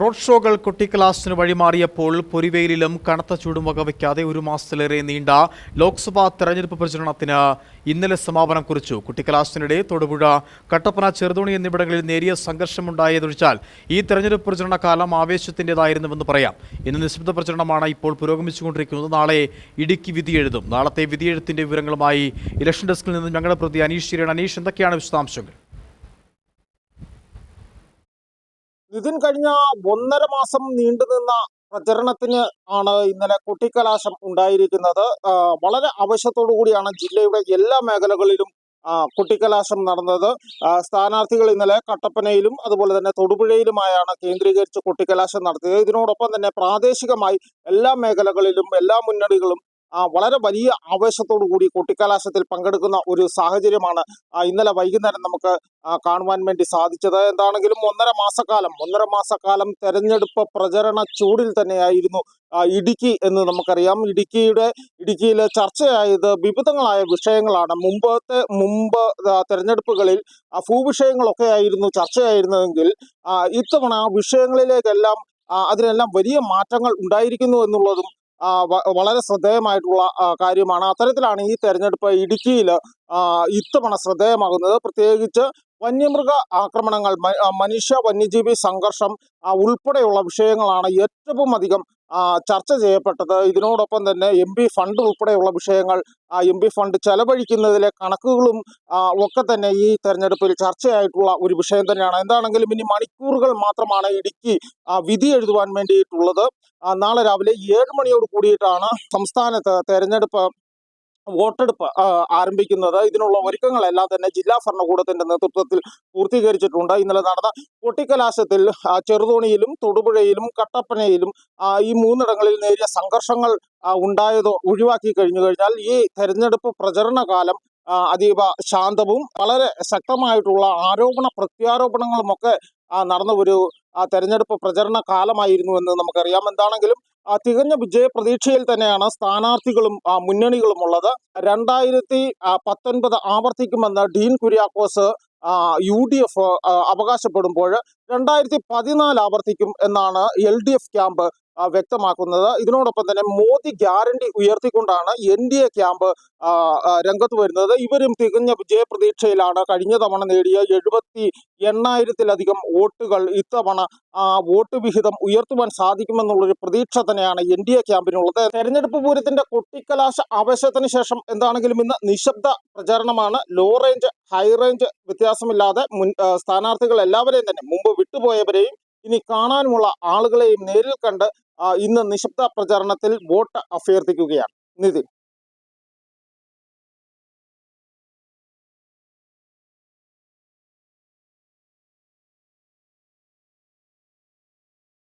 Road ഷോകൾ കൊട്ടിക്കലാശിന് വഴിമാറിയപ്പോൾ പൊരിവെയിലും കനത്ത ചൂടും വകവയ്ക്കാതെ ഒരു മാസത്തിലേറെ നീണ്ട ലോക്സഭാ തെരഞ്ഞെടുപ്പ് പ്രചരണത്തിന് ഇന്നലെ സമാപനം കുറിച്ചു. കുട്ടിക്കലാസിനിടെ തൊടുപുഴ കട്ടപ്പന ചെറുതോണി എന്നിവിടങ്ങളിൽ നേരിയ സംഘർഷമുണ്ടായതൊഴിച്ചാൽ ഈ തെരഞ്ഞെടുപ്പ് പ്രചരണ കാലം ആവേശത്തിന്റെതായിരുന്നുവെന്ന് പറയാം. ഇന്ന് നിശബ്ദ പ്രചരണമാണ് ഇപ്പോൾ പുരോഗമിച്ചുകൊണ്ടിരിക്കുന്നത്. നാളെ ഇടുക്കി വിധിയെഴുതും. നാളത്തെ വിധിയെഴുത്തിന്റെ വിവരങ്ങളുമായി ഇലക്ഷൻ ഡെസ്കിൽ നിന്ന് ഞങ്ങളുടെ പ്രതി അനീഷ് ശിരൺ അനീഷ് എന്തൊക്കെയാണ് വിശദാംശങ്ങൾ? ഇതിൻ കഴിഞ്ഞ ഒന്നര മാസം നീണ്ടുനിന്ന പ്രചരണത്തിന് ആണ് ഇന്നലെ കൊട്ടിക്കലാശം ഉണ്ടായിരിക്കുന്നത്. വളരെ ആവശ്യത്തോടു കൂടിയാണ് ജില്ലയുടെ എല്ലാ മേഖലകളിലും കൊട്ടിക്കലാശം നടന്നത്. സ്ഥാനാർത്ഥികൾ ഇന്നലെ കട്ടപ്പനയിലും അതുപോലെ തന്നെ തൊടുപുഴയിലുമായാണ് കേന്ദ്രീകരിച്ച് കുട്ടിക്കലാശം നടത്തിയത്. ഇതിനോടൊപ്പം തന്നെ പ്രാദേശികമായി എല്ലാ മേഖലകളിലും എല്ലാ മുന്നണികളും വളരെ വലിയ ആവേശത്തോടു കൂടി കൊട്ടിക്കലാശത്തിൽ പങ്കെടുക്കുന്ന ഒരു സാഹചര്യമാണ് ഇന്നലെ വൈകുന്നേരം നമുക്ക് കാണുവാൻ വേണ്ടി സാധിച്ചത്. എന്താണെങ്കിലും ഒന്നര മാസക്കാലം ഒന്നര മാസക്കാലം തെരഞ്ഞെടുപ്പ് പ്രചരണ ചൂടിൽ തന്നെയായിരുന്നു ഇടുക്കി എന്ന് നമുക്കറിയാം. ഇടുക്കിയുടെ ഇടുക്കിയിൽ ചർച്ചയായത് വിവിധങ്ങളായ വിഷയങ്ങളാണ്. മുമ്പത്തെ മുമ്പ് തെരഞ്ഞെടുപ്പുകളിൽ ഭൂവിഷയങ്ങളൊക്കെ ആയിരുന്നു ചർച്ചയായിരുന്നതെങ്കിൽ ഇത്തവണ വിഷയങ്ങളിലേക്കെല്ലാം അതിനെല്ലാം വലിയ മാറ്റങ്ങൾ ഉണ്ടായിരിക്കുന്നു എന്നുള്ളതും വളരെ ശ്രദ്ധേയമായിട്ടുള്ള കാര്യമാണ്. അത്തരത്തിലാണ് ഈ തെരഞ്ഞെടുപ്പ് ഇടുക്കിയിൽ ഇത്തവണ ശ്രദ്ധേയമാകുന്നത്. പ്രത്യേകിച്ച് വന്യമൃഗ ആക്രമണങ്ങൾ മനുഷ്യ വന്യജീവി സംഘർഷം ഉൾപ്പെടെയുള്ള വിഷയങ്ങളാണ് ഏറ്റവും അധികം ചർച്ച ചെയ്യപ്പെട്ടത്. ഇതിനോടൊപ്പം തന്നെ എം പി ഫണ്ട് ഉൾപ്പെടെയുള്ള വിഷയങ്ങൾ എം പി ഫണ്ട് ചെലവഴിക്കുന്നതിലെ കണക്കുകളും ഒക്കെ തന്നെ ഈ തെരഞ്ഞെടുപ്പിൽ ചർച്ചയായിട്ടുള്ള ഒരു വിഷയം തന്നെയാണ്. എന്താണെങ്കിലും ഇനി മണിക്കൂറുകൾ മാത്രമാണ് ഇടുക്കി വിധി എഴുതുവാൻ വേണ്ടിയിട്ടുള്ളത്. നാളെ രാവിലെ ഏഴ് മണിയോട് കൂടിയിട്ടാണ് സംസ്ഥാനത്ത് തെരഞ്ഞെടുപ്പ് വോട്ടെടുപ്പ് ആരംഭിക്കുന്നത്. ഇതിനുള്ള ഒരുക്കങ്ങളെല്ലാം തന്നെ ജില്ലാ ഭരണകൂടത്തിന്റെ നേതൃത്വത്തിൽ പൂർത്തീകരിച്ചിട്ടുണ്ട്. ഇന്നലെ നടന്ന കൊട്ടിക്കലാശത്തിൽ ചെറുതോണിയിലും തൊടുപുഴയിലും കട്ടപ്പനയിലും ഈ മൂന്നിടങ്ങളിൽ നേരിയ സംഘർഷങ്ങൾ ഉണ്ടായത് ഒഴിവാക്കി കഴിഞ്ഞു കഴിഞ്ഞാൽ ഈ തെരഞ്ഞെടുപ്പ് പ്രചരണ കാലം അതീവ ശാന്തവും വളരെ ശക്തമായിട്ടുള്ള ആരോപണ പ്രത്യാരോപണങ്ങളുമൊക്കെ നടന്ന ഒരു ആ, തെരഞ്ഞെടുപ്പ് പ്രചരണ കാലമായിരുന്നു എന്ന് നമുക്കറിയാം. എന്താണെങ്കിലും ആ, തികഞ്ഞ വിജയ പ്രതീക്ഷയിൽ തന്നെയാണ് സ്ഥാനാർത്ഥികളും മുന്നണികളും ഉള്ളത്. രണ്ടായിരത്തി പത്തൊൻപത് ആവർത്തിക്കുമെന്ന് Dean Kuriakose U D F അവകാശപ്പെടുമ്പോൾ രണ്ടായിരത്തി പതിനാല് ആവർത്തിക്കും എന്നാണ് എൽ ഡി എഫ് ക്യാമ്പ് വ്യക്തമാക്കുന്നത്. ഇതിനോടൊപ്പം തന്നെ മോദി ഗ്യാരണ്ടി ഉയർത്തിക്കൊണ്ടാണ് എൻ ഡി എ ക്യാമ്പ് രംഗത്ത് വരുന്നത്. ഇവരും തികഞ്ഞ വിജയപ്രതീക്ഷയിലാണ് കഴിഞ്ഞ തവണ നേടിയ എഴുപത്തി എണ്ണായിരത്തിലധികം വോട്ടുകൾ ഇത്തവണ വോട്ട് വിഹിതം ഉയർത്തുവാൻ സാധിക്കുമെന്നുള്ളൊരു പ്രതീക്ഷ തന്നെയാണ് എൻ ഡി എ ക്യാമ്പിനുള്ളത്. തെരഞ്ഞെടുപ്പ് പൂരത്തിന്റെ കൊട്ടിക്കലാശ ആവേശത്തിന് ശേഷം എന്താണെങ്കിലും ഇന്ന് നിശബ്ദ പ്രചാരണമാണ്. ലോ റേഞ്ച് ഹൈ റേഞ്ച് വ്യത്യാസമില്ലാതെ മുൻ സ്ഥാനാർത്ഥികൾ എല്ലാവരെയും തന്നെ മുമ്പ് വിട്ടുപോയവരെയും ഇനി കാണാനുമുള്ള ആളുകളെയും നേരിൽ കണ്ട് ഇന്ന് നിശബ്ദ പ്രചാരണത്തിൽ വോട്ട് അഭ്യർത്ഥിക്കുകയാണ്. നിതിൻ.